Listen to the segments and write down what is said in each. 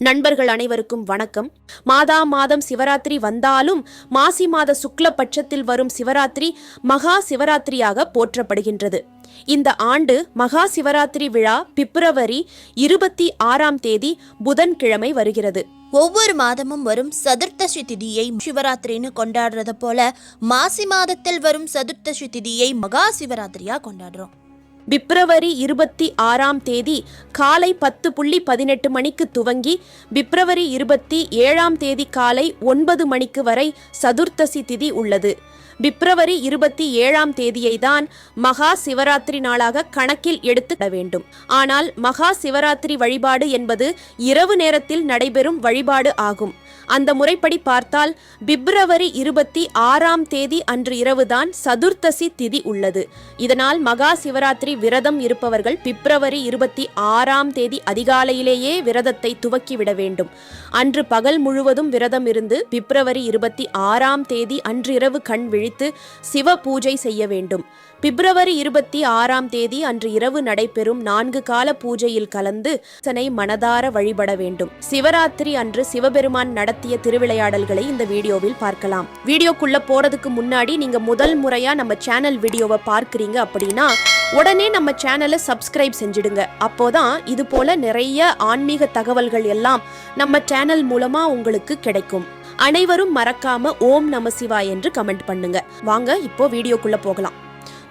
நண்பர்கள் அனைவருக்கும் வணக்கம். மாதா மாதம் சிவராத்திரி வந்தாலும் மாசி மாத சுக்ல பட்சத்தில் வரும் சிவராத்திரி மகா சிவராத்திரியாக போற்றப்படுகின்றது. இந்த ஆண்டு மகா சிவராத்திரி விழா பிப்ரவரி இருபத்தி ஆறாம் தேதி புதன்கிழமை வருகிறது. ஒவ்வொரு மாதமும் வரும் சதுர்த்தசி திதியை சிவராத்திரின்னு கொண்டாடுறத போல மாசி மாதத்தில் வரும் சதுர்த்தசி திதியை மகா சிவராத்திரியா கொண்டாடுறோம். பிப்ரவரி இருபத்தி ஆறாம் தேதி காலை பத்து புள்ளி பதினெட்டு மணிக்கு துவங்கி பிப்ரவரி இருபத்தி ஏழாம் தேதி காலை ஒன்பது மணிக்கு வரை சதுர்த்தசி திதி உள்ளது. பிப்ரவரி இருபத்தி ஏழாம் தேதியை தான் மகா சிவராத்திரி நாளாக கணக்கில் எடுத்துட வேண்டும். ஆனால் மகா சிவராத்திரி வழிபாடு என்பது இரவு நேரத்தில் நடைபெறும் வழிபாடு ஆகும். அந்த முறைப்படி பார்த்தால் பிப்ரவரி இருபத்தி ஆறாம் தேதி அன்று இரவுதான் சதுர்த்தசி திதி உள்ளது. இதனால் மகா சிவராத்திரி விரதம் இருப்பவர்கள் பிப்ரவரி இருபத்தி ஆறாம் தேதி அதிகாலையிலேயே விரதத்தை துவக்கிவிட வேண்டும். அன்று பகல் முழுவதும் விரதம் இருந்து பிப்ரவரி இருபத்தி ஆறாம் தேதி அன்றிரவு கண் விழித்து சிவ பூஜை செய்ய வேண்டும். பிப்ரவரி இருபத்தி ஆறாம் தேதி அன்று இரவு நடைபெறும் நான்கு கால பூஜையில் கலந்து சனை மனதார வழிபட வேண்டும். சிவராத்திரி அன்று சிவபெருமான் நடத்திய திருவிளையாடல்களை இந்த வீடியோவில் பார்க்கலாம். வீடியோக்குள்ள போறதுக்கு முன்னாடி நீங்க முதல் முறையா நம்ம சேனல் வீடியோவை பார்க்குறீங்க அப்படின்னா உடனே நம்ம சேனலை சப்ஸ்கிரைப் செஞ்சிடுங்க. அப்போதான் இது போல நிறைய ஆன்மீக தகவல்கள் எல்லாம் நம்ம சேனல் மூலமா உங்களுக்கு கிடைக்கும். அனைவரும் மறக்காம ஓம் நம சிவாய் என்று கமெண்ட் பண்ணுங்க. வாங்க இப்போ வீடியோக்குள்ள போகலாம்.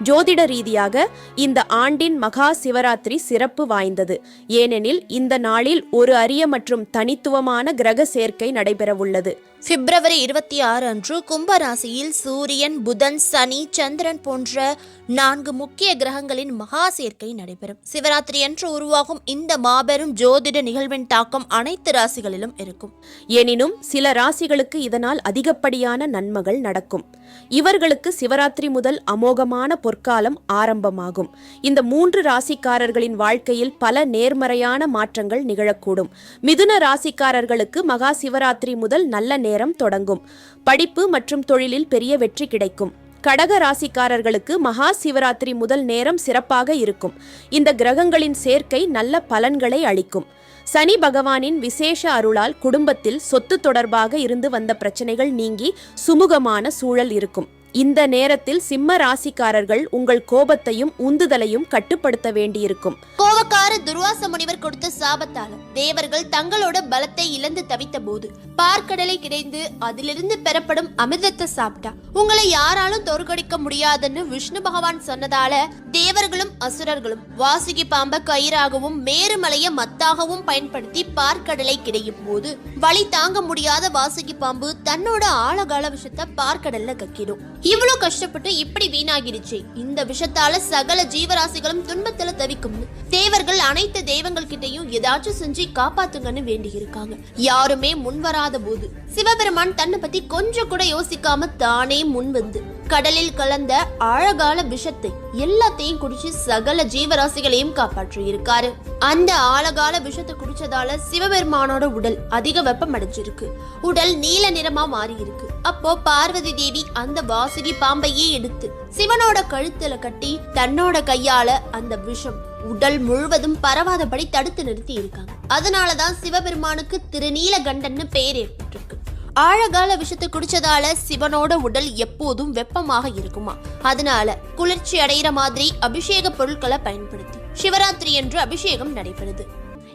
ஜோதிட ரீதியாக இந்த ஆண்டின் மகா சிவராத்திரி சிறப்பு வாய்ந்தது. ஏனெனில் இந்த நாளில் ஒரு அரிய மற்றும் தனித்துவமான கிரக சேர்க்கை நடைபெறவுள்ளது. பிப்ரவரி இருபத்தி ஆறு அன்று கும்பராசியில் சூரியன் புதன் சனி சந்திரன் போன்ற நான்கு முக்கிய கிரகங்களின் மகா சேர்க்கை நடைபெறும். சிவராத்திரி அன்று உருவாகும் இந்த மாபெரும் ஜோதிட நிகழ்வின் தாக்கம் அனைத்து ராசிகளிலும் இருக்கும். எனினும் சில ராசிகளுக்கு இதனால் அதிகப்படியான நன்மைகள் நடக்கும். இவர்களுக்கு சிவராத்திரி முதல் அமோகமான பொற்காலம் ஆரம்பமாகும். இந்த மூன்று ராசிக்காரர்களின் வாழ்க்கையில் பல நேர்மறையான மாற்றங்கள் நிகழக்கூடும். மிதுன ராசிக்காரர்களுக்கு மகா சிவராத்திரி முதல் நல்ல நேரம் தொடங்கும். படிப்பு மற்றும் தொழிலில் பெரிய வெற்றி கிடைக்கும். கடக ராசிக்காரர்களுக்கு மகா சிவராத்திரி முதல் நேரம் சிறப்பாக இருக்கும். இந்த கிரகங்களின் சேர்க்கை நல்ல பலன்களை அளிக்கும். சனி பகவானின் விசேஷ அருளால் குடும்பத்தில் சொத்து தொடர்பாக இருந்து வந்த பிரச்சனைகள் நீங்கி சுமூகமான சூழல் இருக்கும். இந்த நேரத்தில் சிம்ம ராசிக்காரர்கள் உங்கள் கோபத்தையும் உந்துதலையும் கட்டுப்படுத்த வேண்டியிருக்கும். கோபக்கார துர்வாச முனிவர் கொடுத்த சாபத்தால தேவர்கள் தங்களோட பலத்தை இழந்து தவித்த போது பார்க்கடலை கிடைந்து அதிலிருந்து பெறப்படும் அமிர்தத்தை சாப்பிட்டா உங்களை யாராலும் தோற்கடிக்க முடியாதுன்னு விஷ்ணு பகவான் சொன்னதால தேவர்களும் அசுரர்களும் வாசுகி பாம்ப கயிறாகவும் மேருமலைய மத்தாகவும் பயன்படுத்தி பார்க்கடலை கிடையும் போது வழி தாங்க முடியாத வாசுகி பாம்பு தன்னோட ஆழகால விஷத்தை பார்க்கடல்ல கக்கிடும். இவ்வளோ கஷ்டப்பட்டு இப்படி வீணாகிடுச்சு. இந்த விஷத்தால சகல ஜீவராசிகளும் துன்பத்துல தவிக்கும். தேவர்கள் அனைத்து தெய்வங்கள் கிட்டையும் ஏதாச்சும் செஞ்சு காப்பாத்துங்கன்னு வேண்டி இருக்காங்க யாருமே முன்வராத போது சிவபெருமான் தன்னை பத்தி கொஞ்சம் கூட யோசிக்காம தானே முன் வந்து கடலில் கலந்த ஆழகால விஷத்தை எல்லாத்தையும் குடிச்சு சகல ஜீவராசிகளையும் காப்பாற்றி இருக்காரு அந்த ஆழகால விஷத்தை குடிச்சதால சிவபெருமானோட உடல் அதிக வெப்பம் அடைஞ்சிருக்கு. உடல் நீல நிறமா மாறி இருக்கு அப்போ பார்வதி தேவி அந்த வாசுகி பாம்பையே எடுத்து சிவனோட கழுத்துல கட்டி தன்னோட கையால அந்த விஷம் உடல் முழுவதும் பரவாதபடி தடுத்து நிறுத்தி இருக்காங்க அதனாலதான் சிவபெருமானுக்கு திருநீலகண்டன்னு பெயர் ஏற்பட்டிருக்கு. ஆழகால விஷத்தை குடிச்சதால சிவனோட உடல் எப்போதும் வெப்பமாக இருக்குமா? அதனால குளிர்ச்சி அடைகிற மாதிரி அபிஷேக பொருட்களை பயன்படுத்தி. சிவராத்திரி என்று அபிஷேகம் நடைபெறுது.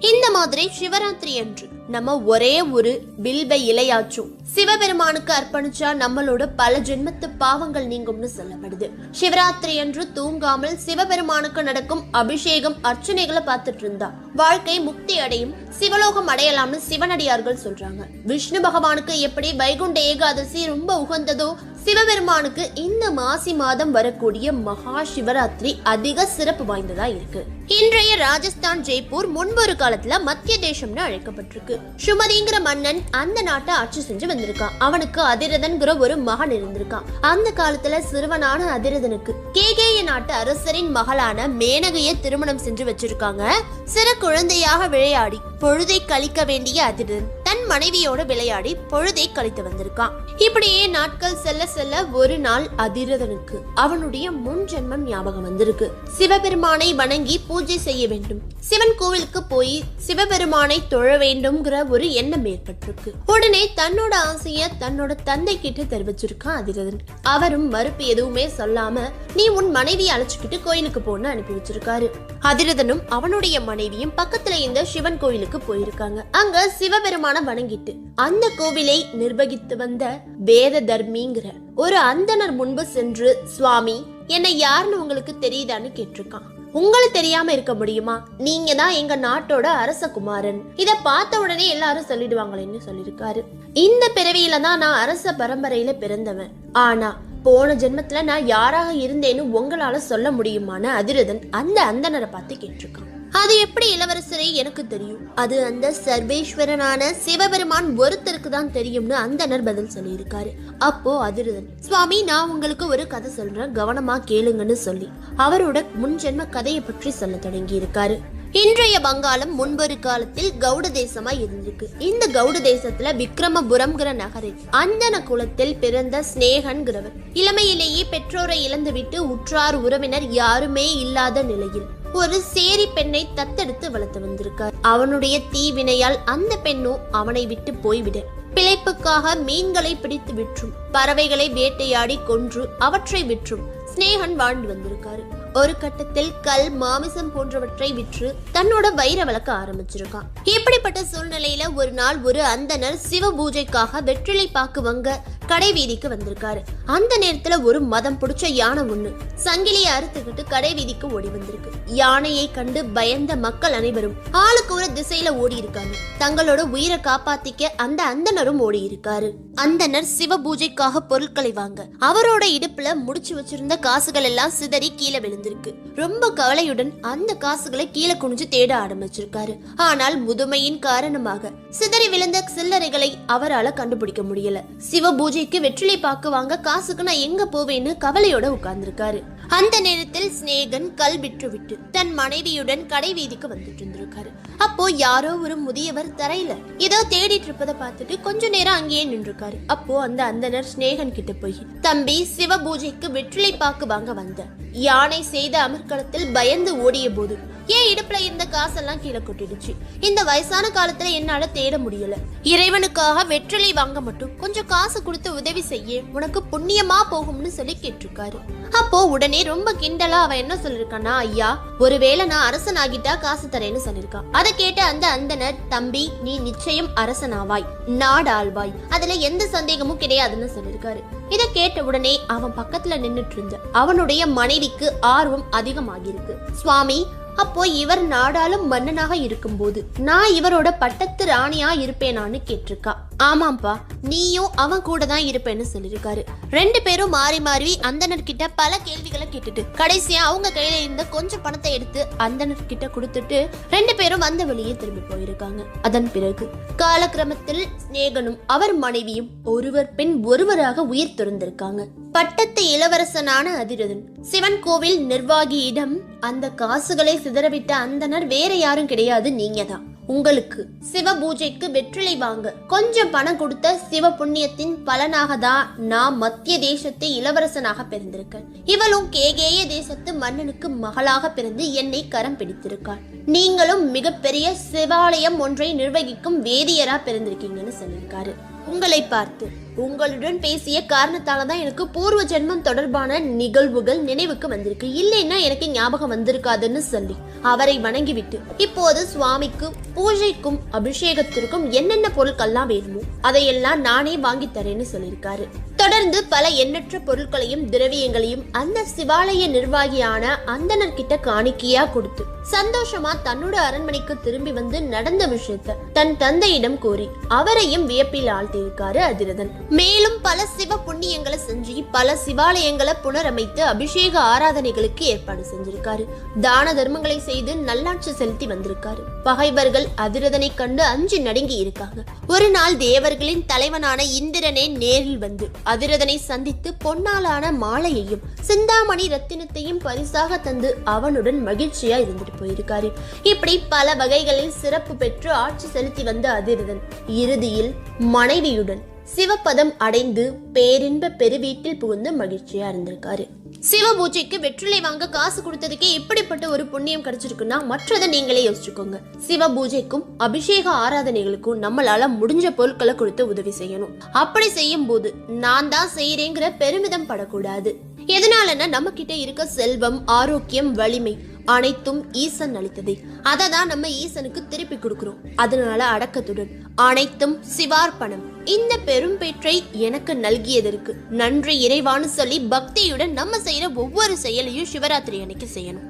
இந்த மாதிரி சிவராத்திரி அன்று நம்ம ஒரே ஒரு பில்ப இலையாச்சும் சிவபெருமானுக்கு அர்ப்பணிச்சா நம்மளோட பல ஜென்மத்து பாவங்கள் நீங்கும்னு சொல்லப்படுது. சிவராத்திரி அன்று தூங்காமல் சிவபெருமானுக்கு நடக்கும் அபிஷேகம் அர்ச்சனைகளை பார்த்துட்டு இருந்தா வாழ்க்கை முக்தி அடையும் சிவலோகம் அடையலாம்னு சிவனடியார்கள் சொல்றாங்க. விஷ்ணு பகவானுக்கு எப்படி வைகுண்ட ஏகாதசி ரொம்ப உகந்ததோ சிவபெருமானுக்கு இந்த மாசி மாதம் வரக்கூடிய மகா சிவராத்திரி அதிக சிறப்பு வாய்ந்ததா இருக்கு. இன்றைய ராஜஸ்தான் ஜெய்ப்பூர் முன்பொரு காலத்துல மத்திய தேசம்னு அழைக்கப்பட்டிருக்கு. சுமதிங்கிற மன்னன் அந்த நாட்டை ஆட்சி செஞ்சு வந்திருக்கான். அவனுக்கு அதிரதன்கிற ஒரு மகன் இருந்திருக்கான். அந்த காலத்துல சிறுவனான அதிரதனுக்கு கேகேய நாட்டு அரசரின் மகளான மேனகையை திருமணம் செஞ்சு வச்சிருக்காங்க. சிறு குழந்தையாக விளையாடி பொழுதை கழிக்க வேண்டிய அதிரதன் தன் மனைவியோட விளையாடி பொழுதை கழித்து வந்திருக்கான். இப்படியே நாட்கள் செல்ல செல்ல ஒரு நாள் அதிரதனுக்கு அவனுடைய முன் ஜென்மம் ஞாபகம் வந்திருக்கு. சிவபெருமானை வணங்கி பூஜை செய்ய வேண்டும். சிவன் கோவிலுக்கு போய் சிவபெருமானை தொழ வேண்டும்ங்கிற ஒரு எண்ணம் ஏற்பட்டிருக்கு. உடனே தன்னோட ஆசைய தன்னோட தந்தை கிட்ட தெரிவிச்சிருக்கான் அதிரதன். அவரும் மறுப்பு எதுவுமே சொல்லாம நீ உன் மனைவியை அழைச்சுக்கிட்டு கோயிலுக்கு போன்னு அனுப்பி வச்சிருக்காரு. அதிரதனும் அவனுடைய மனைவியும் பக்கத்துல இந்த சிவன் கோயிலுக்கு போயிருக்காங்க. அங்க சிவபெருமான வணங்கிட்டு அந்த கோவிலை நிர்வகித்து வந்த வேத தர்மிங்கிற ஒரு அந்தணர் முன்பு சென்று சுவாமி என்னை யாருன்னு உங்களுக்கு தெரியுதான்னு கேட்டிருக்கான். உங்களுக்கு தெரியாம இருக்க முடியுமா? நீங்க தான் எங்க நாட்டோட அரச குமாரன். இத பார்த்த உடனே எல்லாரும் சொல்லிடுவாங்களேன்னு சொல்லியிருக்காரு. இந்த பிறவியில தான் நான் அரச பரம்பரையில பிறந்தவன். ஆனா போன ஜென்மத்துல நான் யாராக இருந்தேன்னு உங்களால சொல்ல முடியுமான்னு அதிரதன் அந்த அந்தணரை பார்த்து கேட்டிருக்கான். அது எப்படி இளவரசரே எனக்கு தெரியும்? அது அந்த சர்வேஸ்வரனான சிவபெருமான் ஒருத்தருக்கு தான் தெரியும்னு அந்தனர் பதில் சொல்லியிருக்காரு. அப்போ அதிருதன் சுவாமி நான் உங்களுக்கு ஒரு கதை சொல்றேன் கவனமா கேளுங்கன்னு சொல்லி. அவரோட முன்ஜென்ம கதையை பற்றி சொல்ல தொடங்கி இருக்காரு இன்றைய வங்காளம் முன்பொரு காலத்தில் கவுட தேசமா இருந்திருக்கு. இந்த கவுட தேசத்துல விக்ரமபுரம்ங்கிற நகரில் அந்தன குலத்தில் பிறந்த ஸ்னேகன்கிறவர் இளமையிலேயே பெற்றோரை இழந்துவிட்டு உற்றார் உறவினர் யாருமே இல்லாத நிலையில் ஒரு சேரி பெண்ணை தத்தெடுத்து வளர்த்து வந்திருக்கார். அவனுடைய தீவினையால் அந்த பெண்ணும் அவனை விட்டு போய்விட. பிழைப்புக்காக மீன்களை பிடித்து விற்றும் பறவைகளை வேட்டையாடி கொன்று அவற்றை விற்றும் ஸ்னேகன் வாழ்ந்து வந்திருக்காரு. ஒரு கட்டத்தில் கல் மாமிசம் போன்றவற்றை விற்று தன்னோட வயிற வளர்க்க ஆரம்பிச்சிருக்கான். இப்படிப்பட்ட சூழ்நிலையில ஒரு நாள் ஒரு அந்தனர் சிவ பூஜைக்காக வெற்றிலை பாக்கு வங்க கடை வீதிக்கு வந்திருக்காரு. அந்த நேரத்துல ஒரு மதம் பிடிச்ச யானை ஒண்ணு சங்கிலியை அறுத்துக்கிட்டு கடை வீதிக்கு ஓடி வந்திருக்கு. யானையை கண்டு பயந்த மக்கள் அனைவரும் ஆளுக்கு ஒரு திசையில ஓடி இருக்காங்க. தங்களோட உயிரை காப்பாத்திக்க அந்த அந்தனரும் ஓடி இருக்காரு. அந்தனர் சிவ பூஜைக்காக பொருட்களை வாங்க அவரோட இடுப்புல முடிச்சு வச்சிருந்த காசுகள் எல்லாம் சிதறி கீழே இருந்திருக்கு. ரொம்ப கவலையுடன் அந்த காசுகளை கீழே குனிஞ்சு தேட ஆரம்பிச்சிருக்காரு. ஆனால் முதுமையின் காரணமாக சிதறி விழுந்த சில்லறைகளை அவரால கண்டுபிடிக்க முடியல. சிவ பூஜைக்கு வெற்றிலை பாக்கு வாங்க காசுக்கு நான் எங்க போவேன்னு கவலையோட உட்கார்ந்திருக்காரு. அந்த நேரத்தில் சிநேகன் கல் விற்று விட்டு தன் மனைவியுடன் கடை வீதிக்கு வந்துட்டு இருந்திருக்காரு. அப்போ யாரோ ஒரு முதியவர் தரையில ஏதோ தேடிட்டு இருப்பதை பார்த்துட்டு கொஞ்ச நேரம் அங்கேயே நின்றுருக்காரு. அப்போ அந்த அந்தனர் சிநேகன் கிட்ட போய் தம்பி சிவ பூஜைக்கு வெற்றிலை பாக்கு வாங்க வந்த. யானை செய்த அமர்க்களத்தில் பயந்து ஓடிய போது ஏன் இடுப்புல இருந்த காசெல்லாம் கீழே கொட்டிடுச்சு? இந்த வயசான காலத்துல என்னால தேட முடியல. இறைவனுக்காக வெற்றிலை வாங்க மட்டும் கொஞ்சம் காசு கொடுத்து உதவி செய்ய உனக்கு புண்ணியமா போகும்னு சொல்லி கேட்டிருக்காரு. அப்போ உடனே ரொம்ப கிண்டலா அவன் என்ன சொல்லிருக்கானா ஐயா ஒருவேளை நான் அரசன் ஆகிட்டா காசு தரேன்னு சொல்லிருக்கான். அதை கேட்ட அந்த அந்தனர் தம்பி நீ நிச்சயம் அரசனாவாய் நாடாழ்வாய் அதுல எந்த சந்தேகமும் கிடையாதுன்னு சொல்லிருக்காரு. இதை கேட்ட உடனே அவன் பக்கத்துல நின்னுட்டு இருந்த அவனுடைய மனைவிக்கு ஆ ஆர்வம் அதிகமாகியிருக்கு. சுவாமி அப்போ இவர் நாடாளும் மன்னனாக இருக்கும்போது நான் இவரோட பட்டத்து ராணியா இருப்பேனான்னு கேட்டிருக்கா. ஆமாம்ப்பா நீயும் அவன் கூட தான் இருப்பேன்னு சொல்லியிருக்காரு. ரெண்டு பேரும் மாறி மாறி அந்தனர்கிட்ட பல கேள்விகளை கேட்டுட்டு கடைசியா அவங்க கையில இருந்த கொஞ்சம் பணத்தை எடுத்து அந்தனர்கிட்ட கொடுத்துட்டு ரெண்டு பேரும் வந்த வழியே திரும்பி போயிருக்காங்க. அதன் பிறகு காலக்கிரமத்தில் சிநேகனும் அவர் மனைவியும் ஒருவர் பின் ஒருவராக உயிர் துறந்திருக்காங்க. பட்டத்து இளவரசனான அதிரதன் சிவன் கோவில் நிர்வாகியிடம் அந்த காசுகளை சிதறவிட்ட அந்தனர் வேற யாரும் கிடையாது நீங்க தான் உங்களுக்கு சிவ பூஜைக்கு வெற்றிலை வாங்க. கொஞ்சம் பணம் கொடுத்த சிவ புண்ணியத்தின் பலனாக தான் நான் மத்திய தேசத்து இளவரசனாக பிறந்திருக்கேன் இவளும் கேகேய தேசத்து மன்னனுக்கு மகளாக பிறந்து என்னை கரம் பிடித்திருக்காள். நீங்களும் மிகப்பெரிய சிவாலயம் ஒன்றை நிர்வகிக்கும் வேதியரா பிறந்திருக்கீங்கன்னு சொல்லியிருக்காரு. உங்களை பார்த்து உங்களுடன் பேசிய காரணத்தால தான் எனக்கு பூர்வ ஜென்மம் தொடர்பான நிகழ்வுகள் நினைவுக்கு வந்திருக்கு. இல்லைன்னா எனக்கு ஞாபகம் வந்திருக்காதுன்னு சொல்லி அவரை வணங்கிவிட்டு இப்போது சுவாமிக்கு பூஜைக்கும் அபிஷேகத்திற்கும் என்னென்ன பொருட்கள்லாம் வேணுமோ அதையெல்லாம் நானே வாங்கி தரேன்னு சொல்லியிருக்காரு. தொடர்ந்து பல எண்ணற்ற பொருட்களையும் திரவியங்களையும் அந்த சிவாலய நிர்வாகியான அந்தனர்கிட்ட காணிக்கையா கொடுத்து சந்தோஷமா தன்னோட அரண்மனைக்கு திரும்பி வந்து நடந்த விஷயத்த தன் தந்தையிடம் கூறி அவரையும் வியப்பில் ஆழ்த்தியிருக்காரு அதிரதன். மேலும் பல சிவ புண்ணியங்களை செஞ்சு பல சிவாலயங்களை புனரமைத்து அபிஷேக ஆராதனைகளுக்கு ஏற்பாடு செஞ்சிருக்காரு. தான தர்மங்களை செய்து நல்லாட்சி செலுத்தி வந்திருக்காரு. பகைவர்கள் அதிரதனை கண்டு அஞ்சு நடுங்கி இருக்காங்க. ஒரு நாள் தேவர்களின் தலைவனான இந்திரனே நேரில் வந்து அதிரதனை சந்தித்து பொன்னாலான மாலையையும் சிந்தாமணி ரத்தினத்தையும் பரிசாக தந்து அவனுடன் மகிழ்ச்சியா இருந்துட்டு போயிருக்காரு. இப்படி பல வகைகளில் சிறப்பு பெற்று ஆட்சி செலுத்தி வந்த அதிரதன் இறுதியில் மனைவியுடன் சிவபதம் அடைந்து பேரின்ப பெருவீட்டில் புகுந்து மகிழ்ச்சியா இருந்திருக்காரு. சிவ பூஜைக்கு வெற்றிலை வாங்க காசு கொடுத்ததுக்கே இப்படிப்பட்ட ஒரு புண்ணியம் கிடைச்சிருக்குன்னா மற்றதை நீங்களே யோசிச்சுக்கோங்க. சிவ பூஜைக்கும் அபிஷேக ஆராதனைகளுக்கும் நம்மளால முடிஞ்ச பொருட்களை கொடுத்து உதவி செய்யணும். அப்படி செய்யும் போது நான் தான் செய்யறேங்கிற பெருமிதம் படக்கூடாது. எதனாலன்னா நம்ம கிட்ட இருக்க செல்வம் ஆரோக்கியம் வலிமை அனைத்தும் ஈசன் அளித்ததே. அதை தான் நம்ம ஈசனுக்கு திருப்பி கொடுக்கிறோம். அதனால அடக்கத்துடன் அனைத்தும் சிவார்ப்பணம். இந்த பெரும் பெற்றை எனக்கு நல்கியதற்கு நன்றி இறைவான்னு சொல்லி பக்தியுடன் நம்ம செய்யற ஒவ்வொரு செயலையும் சிவராத்திரி அன்னைக்கு செய்யணும்.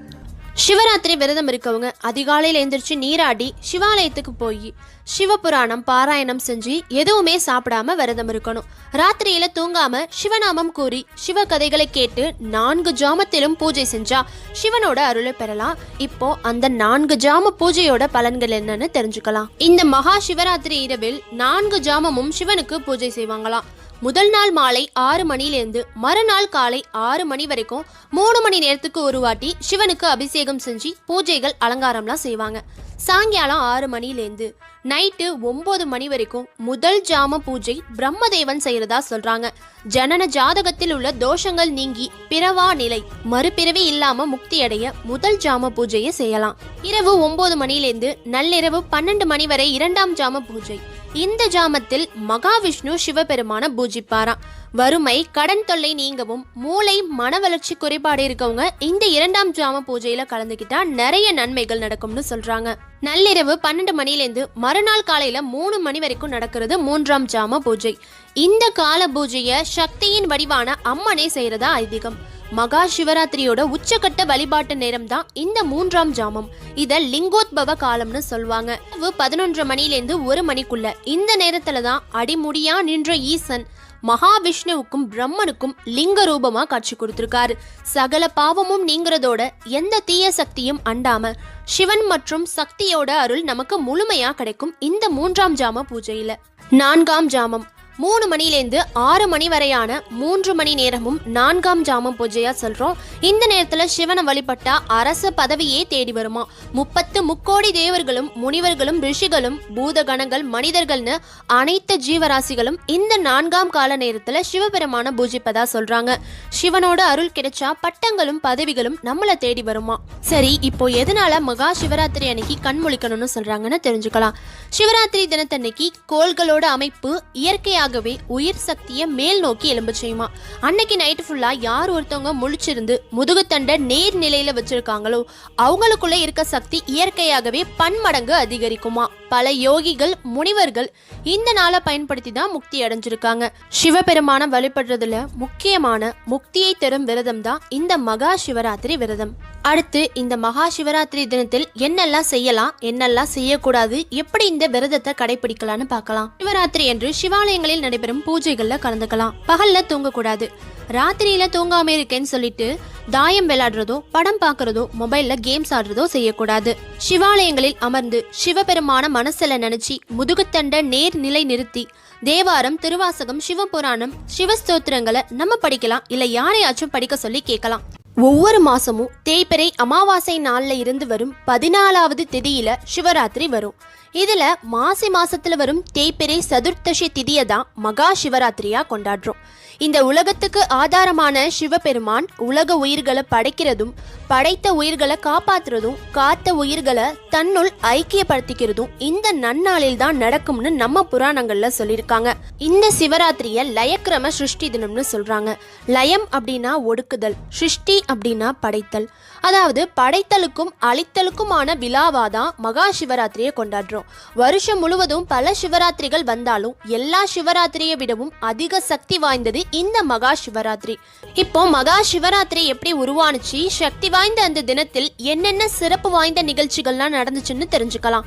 சிவராத்திரி விரதம் இருக்கவங்க அதிகாலையில் எந்திரிச்சு நீராடி சிவாலயத்துக்கு போய் சிவபுராணம் பாராயணம் செஞ்சு எதுவுமே சாப்பிடாம விரதம் இருக்கணும். ராத்திரியில தூங்காம சிவநாமம் கூறி சிவ கதைகளை கேட்டு நான்கு ஜாமத்திலும் பூஜை செஞ்சா சிவனோட அருளை பெறலாம். இப்போ அந்த நான்கு ஜாம பூஜையோட பலன்கள் என்னன்னு தெரிஞ்சுக்கலாம். இந்த மகா சிவராத்திரி இரவில் நான்கு ஜாமமும் சிவனுக்கு பூஜை செய்வாங்களாம். முதல் நாள் மாலை ஆறு மணிலேருந்து மறுநாள் காலை ஆறு மணி வரைக்கும் மூணு மணி நேரத்துக்கு ஒரு வாட்டி சிவனுக்கு அபிஷேகம் செஞ்சு பூஜைகள் அலங்காரம்லாம் செய்வாங்க. சாயங்காலம் ஆறு மணிலேருந்து நைட்டு ஒம்பது மணி வரைக்கும் முதல் ஜாம பூஜை பிரம்மதேவன் செய்யறதா சொல்றாங்க. ஜனன ஜாதகத்தில் உள்ள தோஷங்கள் நீங்கி பிறவா நிலை மறுபிறவி இல்லாம முக்தி அடைய முதல் ஜாம பூஜையை செய்யலாம். இரவு ஒன்பது மணிலேருந்து நள்ளிரவு பன்னெண்டு மணி வரை இரண்டாம் ஜாம பூஜை. இந்த ஜாமத்தில் மகாவிஷ்ணு சிவபெருமான பூஜிப்பாராம். வறுமை கடன் தொல்லை நீங்கவும் மூளை மன வளர்ச்சி குறைபாடு இருக்கவங்க இந்த இரண்டாம் ஜாம பூஜையில கலந்துக்கிட்டா நிறைய நன்மைகள் நடக்கும்னு சொல்றாங்க. நள்ளிரவு பன்னெண்டு மணிலேருந்து மறுநாள் காலையில மூணு மணி வரைக்கும் நடக்கிறது மூன்றாம் ஜாம பூஜை. இந்த கால பூஜைய சக்தியின் வடிவான அம்மனே செய்யறதா ஐதீகம். மகா சிவராத்திரியோட உச்சக்கட்ட வழிபாட்டு நேரம் தான் இந்த மூன்றாம் ஜாமம். இத லிங்கோத்பவ காலம்னு சொல்லுவாங்க பதினொன்றரை மணிலேருந்து ஒரு மணிக்குள்ள. இந்த நேரத்துல தான் அடிமுடியா நின்ற ஈசன் மகாவிஷ்ணுவுக்கும் பிரம்மனுக்கும் லிங்க ரூபமா காட்சி கொடுத்திருக்காரு. சகல பாவமும் நீங்கிறதோட எந்த தீய சக்தியும் அண்டாம சிவன் மற்றும் சக்தியோட அருள் நமக்கு முழுமையா கிடைக்கும் இந்த மூன்றாம் ஜாம பூஜையில. நான்காம் ஜாமம். மூணு மணிலேருந்து ஆறு மணி வரையான மூன்று மணி நேரமும் நான்காம் ஜாமம் பூஜையா சொல்றோம். இந்த நேரத்துல சிவனை வழிபட்டா அரச பதவியே தேடி வருமா? முப்பத்து முக்கோடி தேவர்களும் முனிவர்களும் ரிஷிகளும் பூதகணங்கள் மனிதர்கள்னு அனைத்து ஜீவராசிகளும் இந்த நான்காம் கால நேரத்துல சிவபெருமான பூஜிப்பதா சொல்றாங்க. சிவனோட அருள் கிடைச்சா பட்டங்களும் பதவிகளும் நம்மள தேடி வருமா? சரி இப்போ எதனால மகா சிவராத்திரி அன்னைக்கு கண் முழிக்கணும்னு சொல்றாங்கன்னு தெரிஞ்சுக்கலாம். சிவராத்திரி தினத்தன்னைக்கு கோள்களோட அமைப்பு இயற்கையாக தானாகவே உயிர் சக்தியை மேல் நோக்கி எலும்ப செய்யுமா அன்னைக்கு நைட்டு ஃபுல்லா யார் ஒருத்தவங்க முழிச்சிருந்து முதுகுத்தண்டை நேர் நிலையில வச்சிருக்காங்களோ அவங்களுக்குள்ள இருக்க சக்தி இயற்கையாகவே பன்மடங்கு அதிகரிக்குமா? பல யோகிகள் முனிவர்கள் இந்த நாளை பயன்படுத்தி தான் முக்தி அடைஞ்சிருக்காங்க. சிவபெருமான வழிபடுறதுல முக்கியமான முக்தியை தரும் விரதம் தான் இந்த மகா சிவராத்திரி விரதம். அடுத்து இந்த மகா சிவராத்திரி தினத்தில் என்னெல்லாம் செய்யலாம் என்னெல்லாம் செய்யக்கூடாது எப்படி இந்த விரதத்தை கடைபிடிக்கலாம்னு பார்க்கலாம். சிவராத்திரி என்று சிவாலயங்களில் நடைபெறும் பூஜைகள்ல கலந்துக்கலாம். பகல்ல தூங்கக்கூடாது. ராத்திரியில தூங்காம இருக்கேன்னு சொல்லிட்டு தாயம் விளையாடுறதோ படம் பார்க்கறதோ மொபைல்ல கேம்ஸ் ஆடுறதோ செய்யக்கூடாது. சிவாலயங்களில் அமர்ந்து சிவபெருமான மனசுல நினைச்சு முதுகுத்தண்ட நேர் நிலை நிறுத்தி தேவாரம் திருவாசகம் சிவபுராணம் சிவஸ்தோத்திரங்களை நம்ம படிக்கலாம் இல்ல யாரையாச்சும் படிக்க சொல்லி கேட்கலாம். ஒவ்வொரு மாசமும் தேய்பிறை அமாவாசை நாள்ல இருந்து வரும் பதினாலாவது திதியில சிவராத்திரி வரும். இதுல மாசி மாசத்துல வரும் தேய்பிறை சதுர்த்தசி திதியை தான் மகா சிவராத்திரியா கொண்டாடுறோம். இந்த உலகத்துக்கு ஆதாரமான சிவபெருமான் உலக உயிர்களை படைக்கிறதும் படைத்த உயிர்களை காப்பாத்துறதும் காத்த உயிர்களை தன்னுள் ஐக்கியப்படுத்திக்கிறதும் இந்த நன்னாளில் தான் நடக்கும்னு நம்ம புராணங்கள்ல சொல்லியிருக்காங்க. இந்த சிவராத்திரிய லயக்கிரம சிருஷ்டி தினம்னு சொல்றாங்க. லயம் அப்படின்னா ஒடுக்குதல் சிருஷ்டி அப்படின்னா படைத்தல். அதாவது படைத்தலுக்கும் அழித்தலுக்குமான விழாவாதான் மகா சிவராத்திரியை கொண்டாடுறோம். வருஷம் முழுவதும் பல சிவராத்திரிகள் வந்தாலும் எல்லா சிவராத்திரியை விடவும் அதிக சக்தி வாய்ந்தது இந்த மகா சிவராத்திரி. இப்போ மகா சிவராத்திரி எப்படி உருவானுச்சு? சக்தி வாய்ந்த அந்த தினத்தில் என்னென்ன சிறப்பு வாய்ந்த நிகழ்ச்சிகள்லாம் நடந்துச்சுன்னு தெரிஞ்சுக்கலாம்.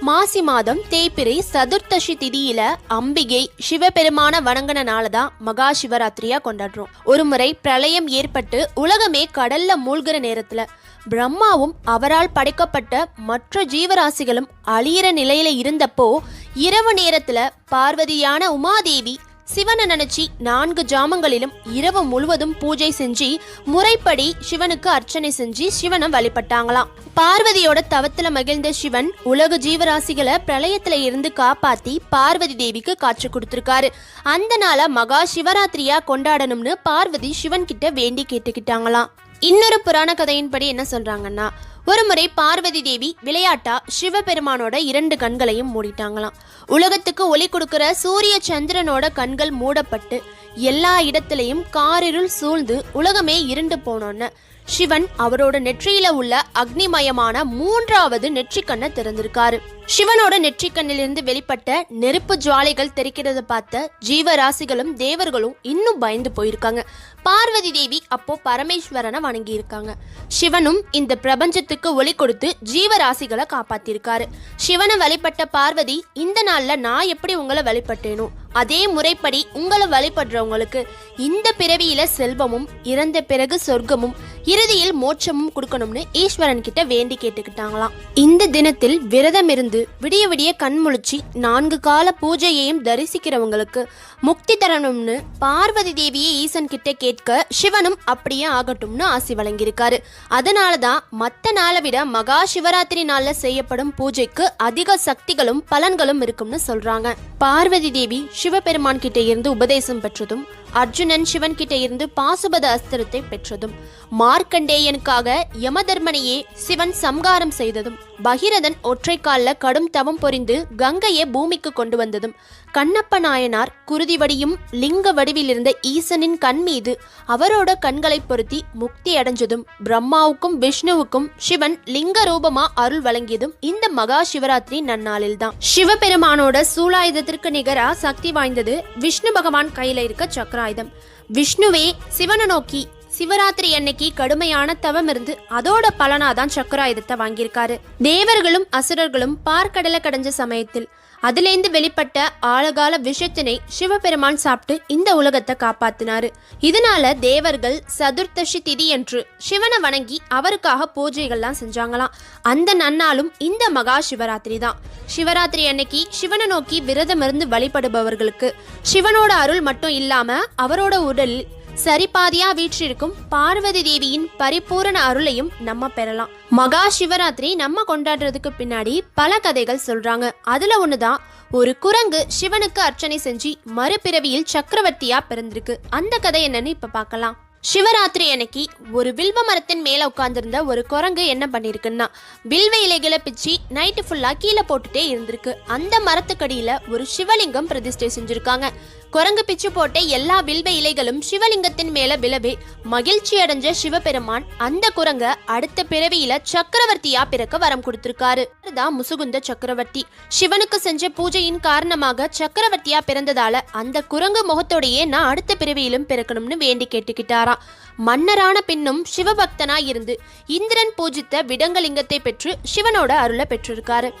மாசி மாதம் தேய்பிரை சதுர்த்தசி திதியில அம்பிகை சிவபெருமான வணங்கினால தான் மகா சிவராத்திரியா கொண்டாடுறோம். ஒருமுறை பிரளயம் ஏற்பட்டு உலகமே கடல்ல மூழ்கிற நேரத்துல பிரம்மாவும் அவரால் படைக்கப்பட்ட மற்ற ஜீவராசிகளும் அழியிற நிலையில இருந்தப்போ இரவு நேரத்துல பார்வதியான உமாதேவி சிவனை நினைச்சி நான்கு ஜாமங்களிலும் இரவு முழுவதும் பூஜை செஞ்சு முறைப்படி சிவனுக்கு அர்ச்சனை செஞ்சு சிவனை வழிபட்டாங்களாம். பார்வதியோட தவத்துல மகிழ்ந்த சிவன் உலக ஜீவராசிகளை பிரளயத்துல இருந்து காப்பாத்தி பார்வதி தேவிக்கு காட்சி கொடுத்திருக்காரு. அந்த நாளை மகா சிவராத்திரியா கொண்டாடணும்னு பார்வதி சிவன் கிட்ட வேண்டி கேட்டுக்கிட்டாங்களாம். இன்னொரு புராண கதையின்படி என்ன சொல்றாங்கன்னா ஒரு முறை பார்வதி தேவி விளையாட்டா சிவபெருமானோட இரண்டு கண்களையும் மூடிட்டாங்களாம். உலகத்துக்கு ஒளி கொடுக்கிற சூரிய சந்திரனோட கண்கள் மூடப்பட்டு எல்லா இடத்துலையும் காரிருள் சூழ்ந்து உலகமே இருண்டு போனோன்னு. சிவன் அவரோட நெற்றியில உள்ள அக்னிமயமான மூன்றாவது நெற்றிக்கண்ணை திறந்திருக்காரு. சிவனோட நெற்றிக்கண்ணிலிருந்து வெளிப்பட்ட நெருப்பு ஜுவாலைகள் தெரிக்கிறத பார்த்த ஜீவராசிகளும் தேவர்களும் இன்னும் பயந்து போயிருக்காங்க. பார்வதி தேவி அப்போ பரமேஸ்வரனை வணங்கி இருக்காங்க சிவனும் இந்த பிரபஞ்சத்துக்கு ஒளி கொடுத்து ஜீவராசிகளை காப்பாத்திருக்காரு. சிவனை வழிபட்ட பார்வதி இந்த நாள்ல நான் எப்படி உங்களை வழிபட்டேனோ அதே முறைப்படி உங்களை வழிபடுறவங்களுக்கு இந்த பிறவியில செல்வமும் இறந்த பிறகு சொர்க்கமும் இறுதியில் மோட்சமும் கொடுக்கணும்னு ஈஸ்வரன் கிட்ட வேண்டி கேட்டுக்கிட்டாங்களாம். இந்த தினத்தில் விரதம் இருந்து விடிய விடிய கண் முழிச்சு நான்கு கால பூஜையையும் தரிசிக்கிறவங்களுக்கு முக்தி தரணும்னு பார்வதி தேவியை ஈசன் கிட்ட கேட்க சிவனும் அப்படியே ஆகட்டும்னு ஆசி வழங்கியிருக்காரு. அதனால தான் மற்ற நாளை விட மகா சிவராத்திரி நாள்ல செய்யப்படும் பூஜைக்கு அதிக சக்திகளும் பலன்களும் இருக்கும்னு சொல்றாங்க. பார்வதி தேவி சிவபெருமான் கிட்டே இருந்து உபதேசம் பெற்றதும் அர்ஜுனன் சிவன் கிட்ட இருந்து பாசுபத அஸ்திரத்தை பெற்றதும் மார்க்கண்டேயனுக்காக யமதர்மனையே சிவன் சம்காரம் செய்ததும் பகிரதன் ஒற்றைக்கால்ல கடும் தவம் பொறிந்து கங்கையை பூமிக்கு கொண்டு வந்ததும் கண்ணப்ப நாயனார் குருதி வடியும் லிங்க வடிவில் இருந்த ஈசனின் கண் மீது அவரோட கண்களை பொருத்தி முக்தி அடைஞ்சதும் பிரம்மாவுக்கும் விஷ்ணுவுக்கும் சிவன் லிங்க ரூபமா அருள் வழங்கியதும் இந்த மகா சிவராத்திரி நன்னாளில்தான். சிவபெருமானோட சூலாயுதத்திற்கு நிகரா சக்தி வாய்ந்தது விஷ்ணு பகவான் கையில இருக்க சக்கராயுதம் விஷ்ணுவே சிவனை நோக்கி சிவராத்திரி அன்னைக்கு கடுமையான தவம் இருந்து அதோட பலனாதான் சக்கராயுதத்தை வாங்கியிருக்காரு. தேவர்களும் அசுரர்களும் பார்க்கடலை கடைஞ்ச சமயத்தில் அதுலேருந்து வெளிப்பட்ட ஆழகால விஷத்தினை சிவபெருமான் சாப்பிட்டு இந்த உலகத்தை காப்பாத்தினாரு. இதனால தேவர்கள் சதுர்த்தசி திதி என்று சிவனை வணங்கி அவருக்காக பூஜைகள்லாம் செஞ்சாங்களாம். அந்த நன்னாலும் இந்த மகா சிவராத்திரி தான். சிவராத்திரி அன்னைக்கு சிவனை நோக்கி விரதம் இருந்து வழிபடுபவர்களுக்கு சிவனோட அருள் மட்டும் இல்லாம அவரோட உடலில் சரிபாதியா வீற்றிருக்கும் பார்வதி தேவியின் பரிபூரண அருளையும் நம்ம பெறலாம். மகா சிவராத்திரி நம்ம கொண்டாடுறதுக்கு பின்னாடி பல கதைகள் சொல்றாங்க. அதுல ஒண்ணுதான் ஒரு குரங்கு சிவனுக்கு அர்ச்சனை செஞ்சு மறுபிறவியில் சக்கரவர்த்தியா பிறந்திருக்கு. அந்த கதை என்னன்னு இப்ப பார்க்கலாம். சிவராத்திரி அன்னைக்கு ஒரு வில்வ மரத்தின் மேலே உட்காந்துருந்த ஒரு குரங்கு என்ன பண்ணிருக்குன்னா வில்வ இலைகளை பிச்சு நைட்டு ஃபுல்லாக கீழே போட்டுட்டே இருந்திருக்கு. அந்த மரத்துக்கடியில் ஒரு சிவலிங்கம் பிரதிஷ்டை செஞ்சுருக்காங்க. குரங்கு பிச்சு போட்ட எல்லா வில்வ இலைகளும் சிவலிங்கத்தின் மேலே விழவே மகிழ்ச்சி அடைஞ்ச சிவபெருமான் அந்த குரங்க அடுத்த பிறவியில சக்கரவர்த்தியா பிறக்க வரம் கொடுத்திருக்காரு. தான் முசுகுந்த சக்கரவர்த்தி. சிவனுக்கு செஞ்ச பூஜையின் காரணமாக சக்கரவர்த்தியா பிறந்ததால அந்த குரங்கு முகத்தோடையே நான் அடுத்த பிறவியிலும் பிறக்கணும்னு வேண்டி கேட்டுக்கிட்டார். கேட்டுக்கிட்டாராம் மன்னரான பின்னும் சிவபக்தனா இருந்து இந்திரன் பூஜித்த விடங்கலிங்கத்தை பெற்று சிவனோட அருளை பெற்றிருக்காரு.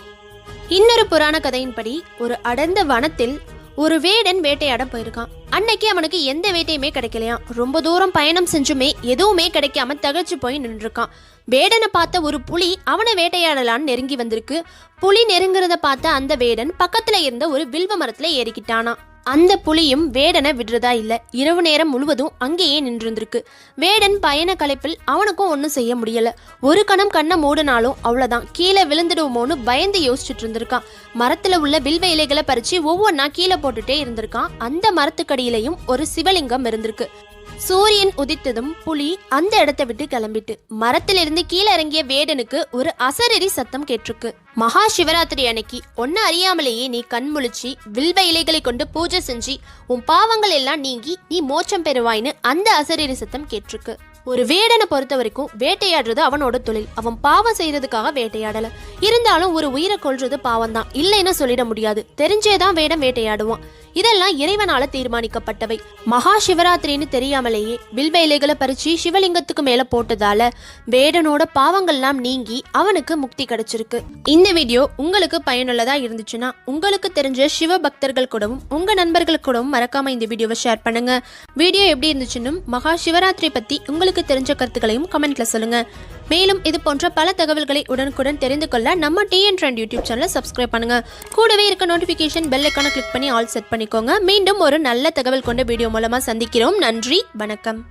இன்னொரு புராண கதையின்படி ஒரு அடர்ந்த வனத்தில் ஒரு வேடன் வேட்டையாட போயிருக்கான். அன்னைக்கு அவனுக்கு எந்த வேட்டையுமே கிடைக்கலையாம். ரொம்ப தூரம் பயணம் செஞ்சுமே எதுவுமே கிடைக்காம தகச்சு போய் நின்றுருக்கான். வேடனை பார்த்த ஒரு புலி அவனை வேட்டையாடலான்னு நெருங்கி வந்திருக்கு. புலி நெருங்குறத பார்த்த அந்த வேடன் பக்கத்துல இருந்த ஒரு வில்வ மரத்துல ஏறிக்கிட்டானா அந்த புலியும் வேடனை விடுறதா இல்லை. இரவு நேரம் முழுவதும் அங்கேயே நின்றிருந்திருக்கு. வேடன் பயண களைப்பில் அவனுக்கும் ஒன்றும் செய்ய முடியல. ஒரு கணம் கண்ணை மூடினாலும் அவ்வளோதான் கீழே விழுந்துடுவோமோன்னு பயந்து யோசிச்சுட்டு இருந்திருக்கான் மரத்தில் உள்ள வில்வ இலைகளை பறித்து ஒவ்வொன்றா கீழே போட்டுட்டே இருந்திருக்கான். அந்த மரத்துக்கடியிலையும் ஒரு சிவலிங்கம் இருந்திருக்கு. சூரியன் உதித்ததும் புலி அந்த இடத்தை விட்டு கிளம்பிட்டு மரத்திலிருந்து கீழே இறங்கிய வேடனுக்கு ஒரு அசரறி சத்தம் கேட்டிருக்கு. மகா சிவராத்திரி அன்னைக்கு ஒன்னு அறியாமலேயே நீ கண் முழிச்சு வில்வ இலைகளை கொண்டு பூஜை செஞ்சு உன் பாவங்கள் எல்லாம் நீங்கி நீ மோச்சம் பெறுவாய்னு அந்த அசரறி சத்தம் கேட்டிருக்கு. ஒரு வேடனை பொறுத்த வரைக்கும் வேட்டையாடுறது அவனோட தொழில். அவன் பாவம் செய்யறதுக்காக வேட்டையாடல. இருந்தாலும் ஒரு உயிரை கொள்றது பாவம் தான் இல்லைன்னு சொல்லிட முடியாது. தெரிஞ்சேதான் வேடம் வேட்டையாடுவான். இதெல்லாம் இறைவனால தீர்மானிக்கப்பட்டவை. மகா சிவராத்திரின்னு தெரியாமலேயே வில்வ இலைகளை பறிச்சு சிவலிங்கத்துக்கு மேல போட்டதால வேடனோட பாவங்கள்லாம் நீங்கி அவனுக்கு முக்தி கிடைச்சிருக்கு. இந்த வீடியோ உங்களுக்கு பயனுள்ளதா இருந்துச்சுன்னா உங்களுக்கு தெரிஞ்ச சிவ பக்தர்கள் கூடவும் உங்க நண்பர்கள் கூடவும் மறக்காம இந்த வீடியோவை ஷேர் பண்ணுங்க. வீடியோ எப்படி இருந்துச்சுன்னு மகா சிவராத்திரி பத்தி உங்களுக்கு தெரிஞ்ச கருத்துக்களையும் கமெண்ட்ல சொல்லுங்க. மேலும் இது போன்ற பல தகவல்களை உடனுக்குடன் தெரிந்து கொள்ள நம்ம டிஎன் ட்ரெண்ட் யூடியூப் சேனலை சப்ஸ்கிரைப் பண்ணுங்க. கூடவே இருக்க நோட்டிஃபிகேஷன் பெல் ஐக்கான கிளிக் பண்ணி ஆல் செட் பண்ணிக்கோங்க. மீண்டும் ஒரு நல்ல தகவல் கொண்ட வீடியோ மூலமா சந்திக்கிறோம். நன்றி வணக்கம்.